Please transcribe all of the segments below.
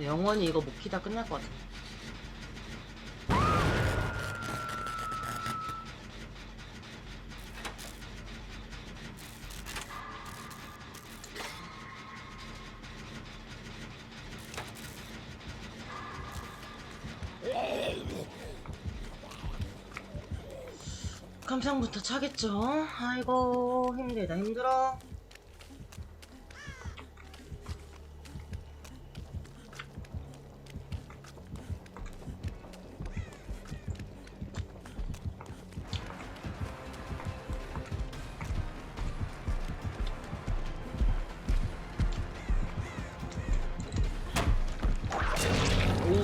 아 영원히 이거 못 키다 끝날 것 같아. 감상부터 차겠죠? 아이고 힘들다 힘들어.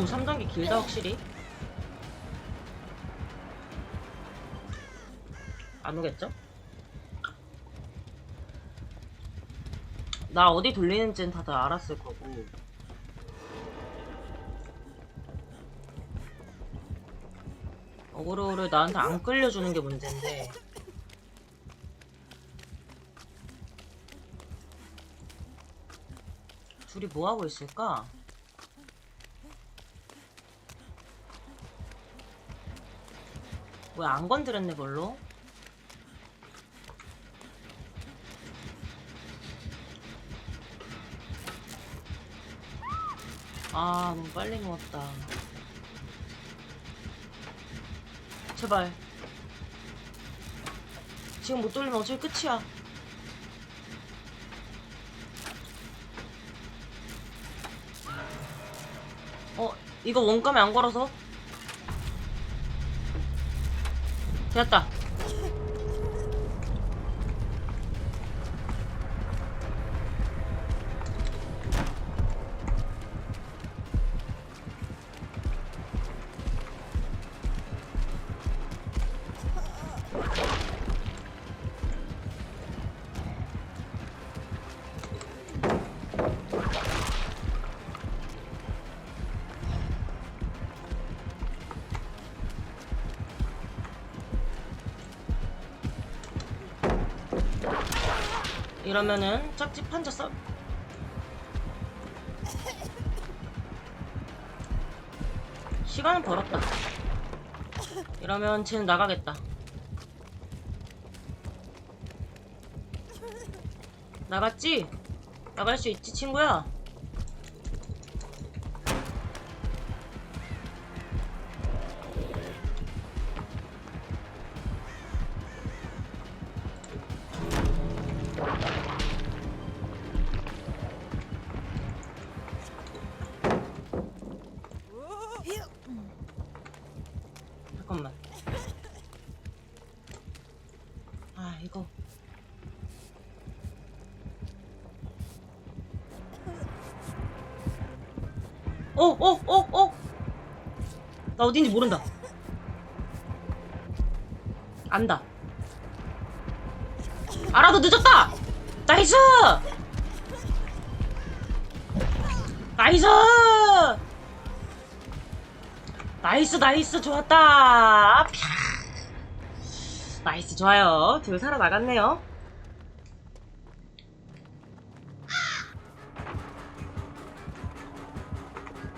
3단계 길다 확실히 안 오겠죠? 나 어디 돌리는지는 다들 알았을 거고 어그로를 나한테 안 끌려주는 게 문제인데 둘이 뭐하고 있을까? 왜안 건드렸네 별로? 아 너무 빨리 누웠다. 제발. 지금 못 돌리면 어차피 끝이야. 어 이거 원감에 안 걸어서 됐다 이러면은 짝집 판자 써. 시간은 벌었다. 이러면 쟤는 나가겠다. 나갔지? 나갈 수 있지 친구야 어, 어, 어, 어. 나 어딘지 모른다. 안다. 알아도 늦었다! 나이스! 나이스! 나이스, 나이스, 좋았다! 펴. 나이스, 좋아요. 둘 살아나갔네요.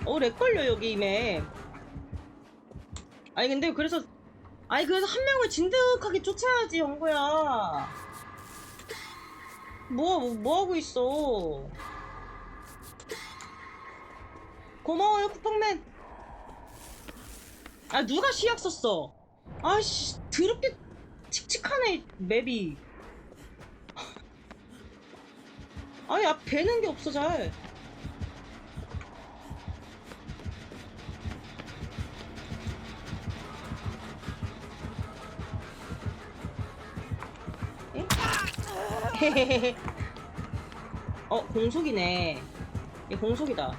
어, 렉걸려, 여기 임에. 아니, 근데 그래서, 아니, 그래서 한 명을 진득하게 쫓아야지, 영구야. 뭐, 뭐, 뭐 하고 있어. 고마워요, 쿠팡맨. 아, 누가 시약 썼어? 아씨, 더럽게 칙칙하네, 맵이. 아니, 앞 배는 게 없어, 잘. 어, 공속이네. 얘 공속이다.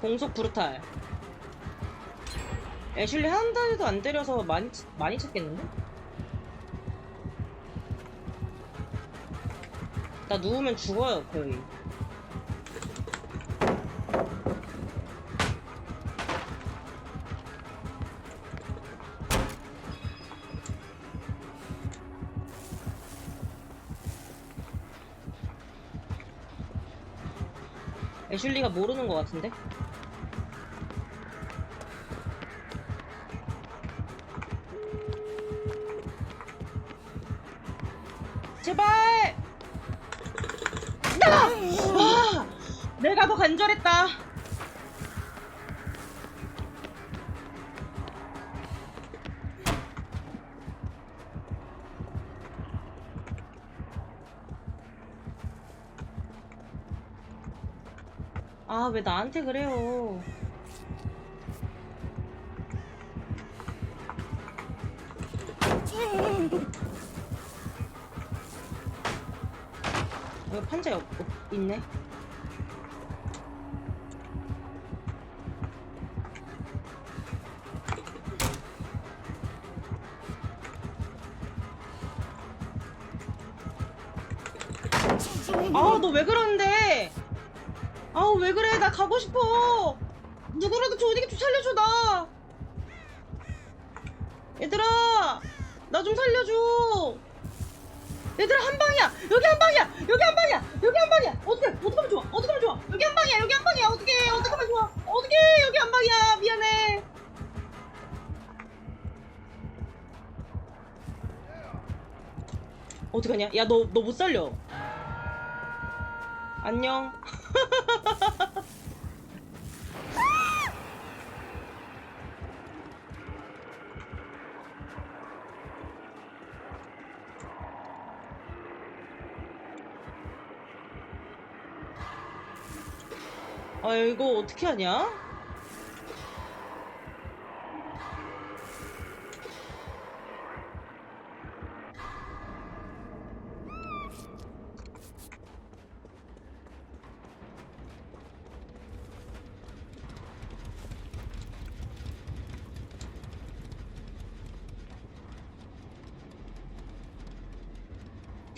공속 브루탈. 애슐리 한 달도 안 때려서 많이, 치- 많이 쳤겠는데? 나 누우면 죽어요, 거의. 애슐리가 모르는 것 같은데? 제발! 나! 아! 내가 더 간절했다. 아, 왜 나한테 그래요? 여기 판자 없, 없, 있네. 아, 너 왜 그러는데? 아우, 왜 그래? 나 가고 싶어. 누구라도 조디게 좀 살려줘, 나. 얘들아, 나 좀 살려줘. 얘들아, 한 방이야. 여기 한 방이야. 여기 한 방이야. 여기 한 방이야. 어떻게, 어떻게 하면 좋아? 어떻게 하면 좋아? 여기 한 방이야. 여기 한 방이야. 어떻게, 어떻게 하면 좋아? 어떻게, 여기 한 방이야. 미안해. 어떡하냐? 야, 너, 너 못 살려. 안녕. 아, 이거 어떻게 하냐?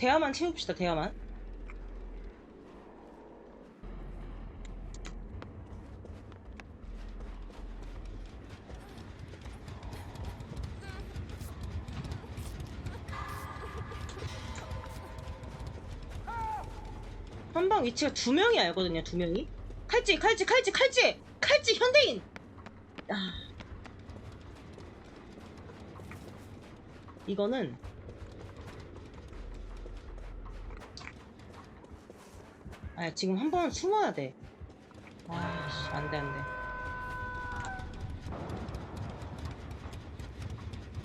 대화만 채웁시다, 대화만. 한 방 위치가 두 명이 알거든요, 두 명이. 칼찌, 칼찌, 칼찌, 칼찌! 칼찌, 현대인! 아. 이거는 아 지금 한 번은 숨어야 돼. 아씨 안돼 안돼.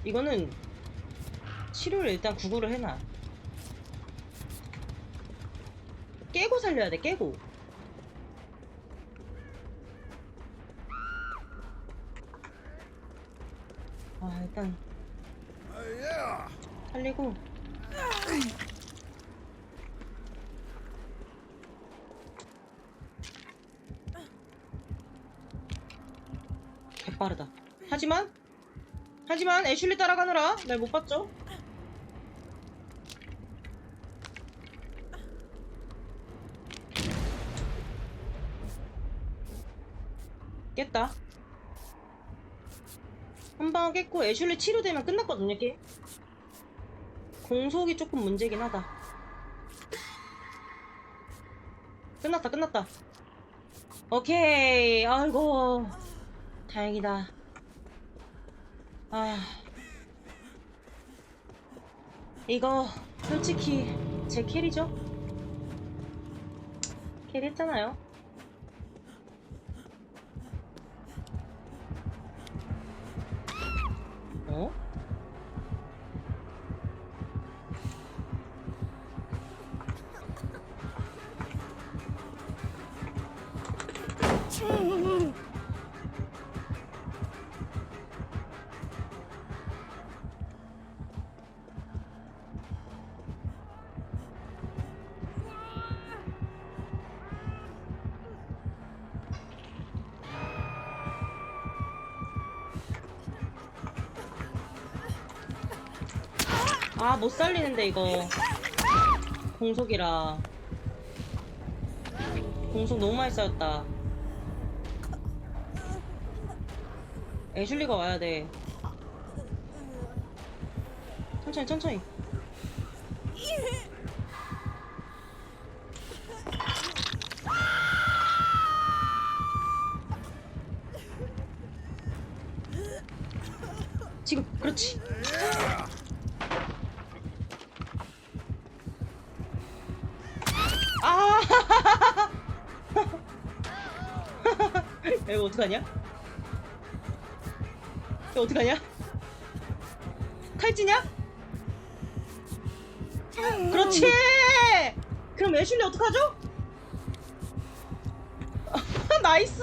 이거는 치료를 일단 구구를 해놔. 깨고 살려야 돼 깨고. 아 일단 살리고. 빠르다. 하지만 하지만 애슐리 따라가느라 날 못 봤죠? 깼다. 한 방 깼고 애슐리 치료되면 끝났거든요, 게임. 공속이 조금 문제긴 하다. 끝났다, 끝났다. 오케이. 아이고. 다행이다. 아. 이거, 솔직히, 제 캐리죠? 캐리 했잖아요. 어? 아, 못 살리는데, 이거. 공속이라. 공속 너무 많이 쌓였다. 애슐리가 와야 돼. 천천히, 천천히. 야, 이거 어떡하냐? 이거 어떡하냐? 칼찌냐? 그렇지! 그럼 애슐리 어떡하죠? 나이스!